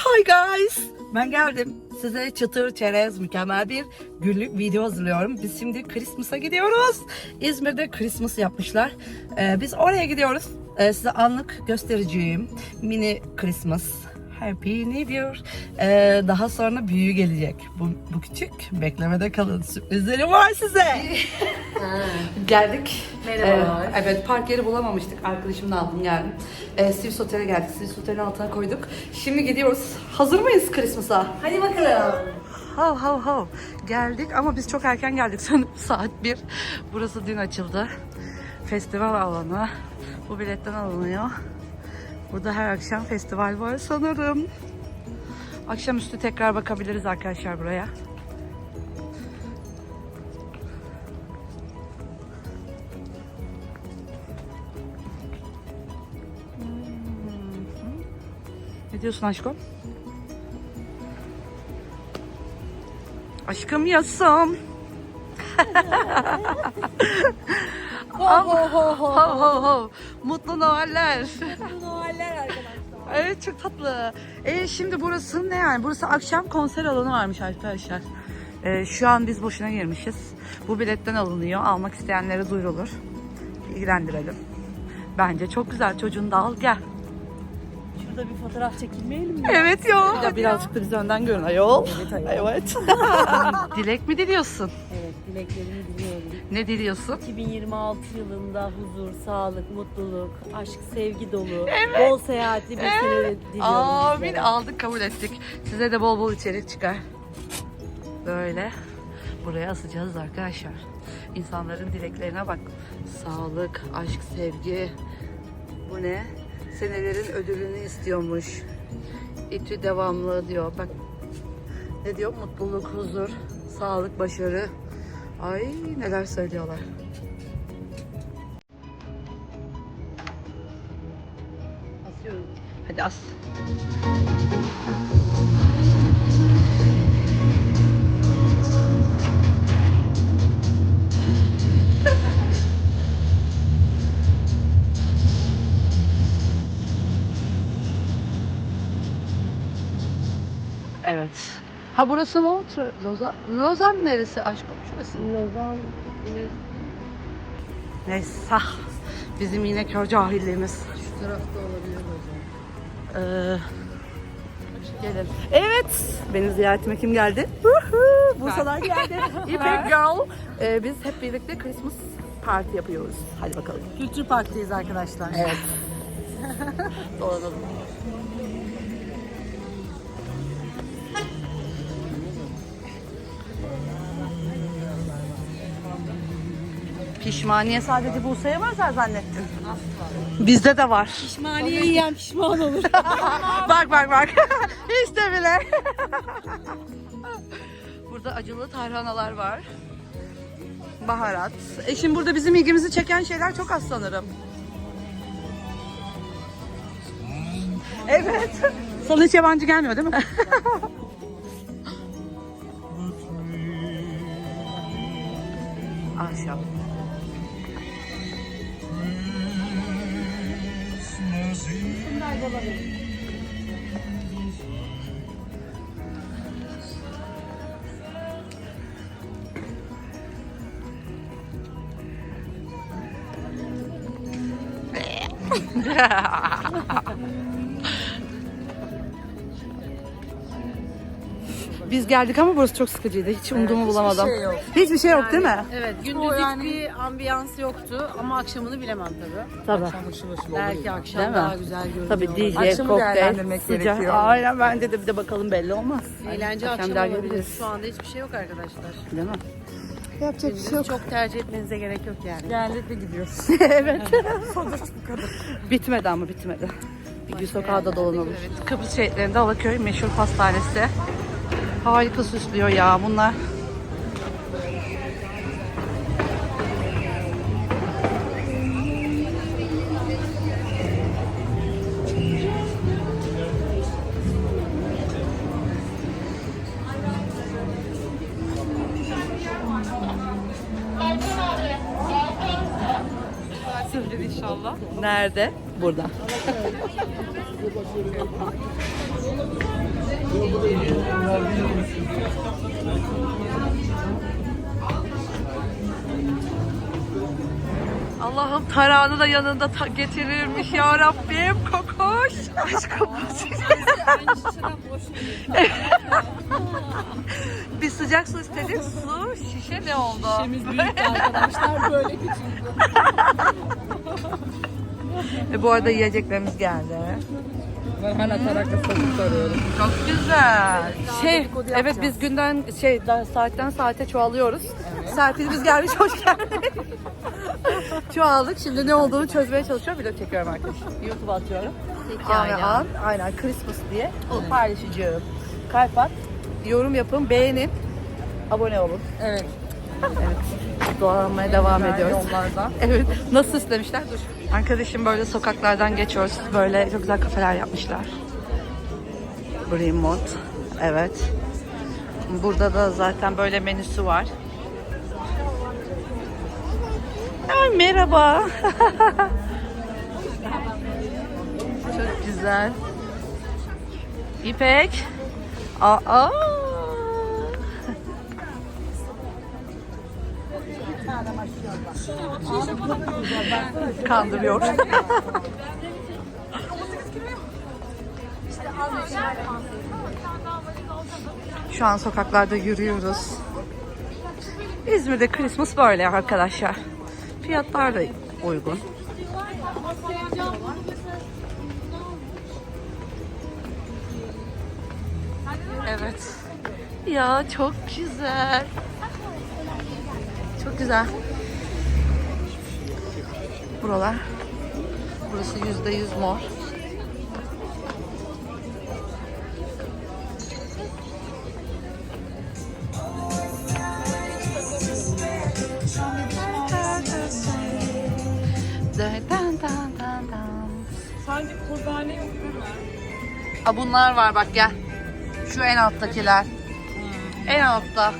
Hi guys. Ben geldim. Size çıtır çerez mükemmel bir günlük video hazırlıyorum. Biz şimdi Christmas'a gidiyoruz. İzmir'de Christmas yapmışlar. Ee, biz oraya gidiyoruz. Ee, size anlık göstereceğim. Mini Christmas. Happy New Year. Ee, daha sonra büyüğü gelecek. Bu, bu küçük. Beklemede kalın. Sürprizlerim var size. Geldik. Merhabalar. Ee, evet park yeri bulamamıştık. Arkadaşımla aldım geldim. Ee, Sivas Otel'e geldik. Sivas Otel'in altına koyduk. Şimdi gidiyoruz. Hazır mıyız Christmas'a? Hadi bakalım. Hav hav hav. Geldik ama biz çok erken geldik sanırım saat 1. Burası dün açıldı. Festival alanı. Bu biletten alınıyor. Burada her akşam festival var sanırım. Akşamüstü tekrar bakabiliriz arkadaşlar buraya. Ne diyorsun aşkım? Aşkım yasam. Ho ho ho ho. Ho ho ho. Mutlu Noeller. Noeller arkadaşlar. Evet çok tatlı. E, şimdi burası ne yani? Burası akşam konser alanı varmış arkadaşlar. E, şu an biz boşuna girmişiz. Bu biletten alınıyor. Almak isteyenlere duyurulur. İlgilendirelim. Bence çok güzel. Çocuğunu da al gel. Şurada bir fotoğraf çekilmeyelim mi? Evet ya. Bir de birazcık da bizi önden görün ayol. Evet, ayol. Evet. Dilek mi diliyorsun? Evet, dileklerimi diliyorum. Ne diliyorsun? 2026 yılında huzur, sağlık, mutluluk, aşk, sevgi dolu, bol seyahatli bir sene diliyorum. Amin bizlere. aldık kabul ettik. Size de bol bol içerik çıkar. Böyle buraya asacağız arkadaşlar. İnsanların dileklerine bak. Sağlık, aşk, sevgi. Bu ne? Senelerin ödülünü istiyormuş. İTÜ devamlı diyor. Bak ne diyor? Mutluluk, huzur, sağlık, başarı. Ay neler söylüyorlar. Asıyorum. Hadi as. Ha burası Montreux. Lozan, Lozan neresi aşkım? Şurası. Lozan, Neyse. Bizim yine kör cahilliğimiz. şu tarafta olabilir Lozan. Ee, gelin. Evet. Benim ziyaretime kim geldi? Bursa'dan geldi. İpek Girl. Ee, biz hep birlikte Christmas party yapıyoruz. Hadi bakalım. Kültür Park'tayız arkadaşlar. Evet. Dolanalım. Pişmaniye sadece mı özel zannettin? Bizde de var. Pişmaniye yiyen pişman olur. bak bak bak. Hiç de bile. burada acılı tarhanalar var. Baharat. E şimdi burada bizim ilgimizi çeken şeyler çok az sanırım. Evet. Sana hiç yabancı gelmiyor değil mi? Ahşap. Bunlar da. Ha ha ha ha. Biz geldik ama burası çok sıkıcıydı. Hiç umudumu bulamadım. şey yok. Hiçbir şey yok değil mi? Evet, gündüz hiçbir ambiyans yoktu ama akşamını bilemem tabii. Tabii. Belki akşam Değil mi? daha güzel görünüyor. Tabii DJ, Akşamı kokteyl, değerlendirmek sıcak. gerekiyor. Aynen bence de bir de bakalım belli olmaz. Eğlence Akşam akşam daha olabilir. göreceğiz. Şu anda hiçbir şey yok arkadaşlar. Değil mi? Yapacak bir şey yok. Çok tercih etmenize gerek yok yani. Genellikle gidiyoruz. evet. bitmedi ama bitmedi. Bir gün sokağa da dolanalım. Evet, Kıbrıs şehitlerinde Alaköy meşhur pastanesi. Harika süslüyor ya bunlar. inşallah. Nerede? Burada. Allah'ım tarağını da yanında ta- getirirmiş ya Rabbim. Kokoş. Aşkım. Bir sıcak su istedik. Su şişe ne oldu? Şişemiz büyük arkadaşlar böyle küçük. E, bu arada yiyeceklerimiz geldi. Ben hala tarakla sakız arıyorum. Çok güzel. Şey, evet biz günden şey da- saatten saate çoğalıyoruz. Serpil'imiz gelmiş, hoş geldin. Çoğaldık. Şimdi ne olduğunu çözmeye çalışıyorum. Video çekiyorum arkadaşlar. YouTube atıyorum. Aynen. An, aynen Christmas diye paylaşacağım. Kalp at, yorum yapın, beğenin, abone olun. Evet. Doğalanmaya devam ediyoruz. Yollarda. Evet. Nasıl istemişler? Dur. Arkadaşım böyle sokaklardan geçiyoruz. Böyle çok güzel kafeler yapmışlar. Greenmont. Evet. Burada da zaten böyle menüsü var. Ay merhaba. çok güzel. İpek. Aa. Kandırıyor. Şu an sokaklarda yürüyoruz. İzmir'de Christmas böyle arkadaşlar. Fiyatlar da uygun. Evet. Ya çok güzel. Güzel. Buralar. Burası yüzde yüz mor. Sanki kurbane yok değil mi? Aa, bunlar var bak gel. Şu en alttakiler. En altta.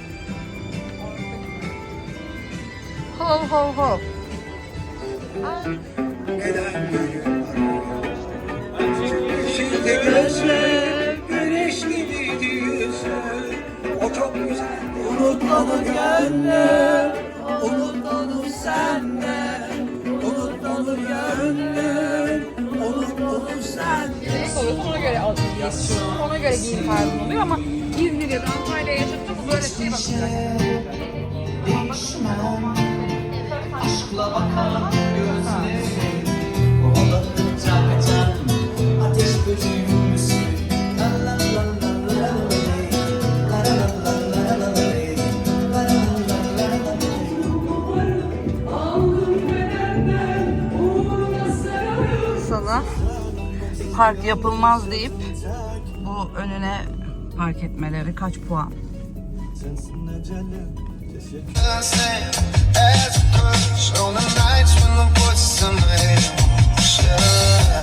Ho ho ho. Şimdi gözler güneş gibiydi yüzü O çok güzel Unut onu gönlüm Unut onu senden Unut onu gönlüm Unut onu senden Ona göre alışveriş. Ona göre giyim tarzı oluyor ama İzmir ya da Antalya'ya yaşadıkça bu böyle şey bakacak. Değişmem Aşkla bakan gözlerim Kovaladın çarpıtan Ateş Sana park yapılmaz deyip bu önüne park etmeleri kaç puan? sesi.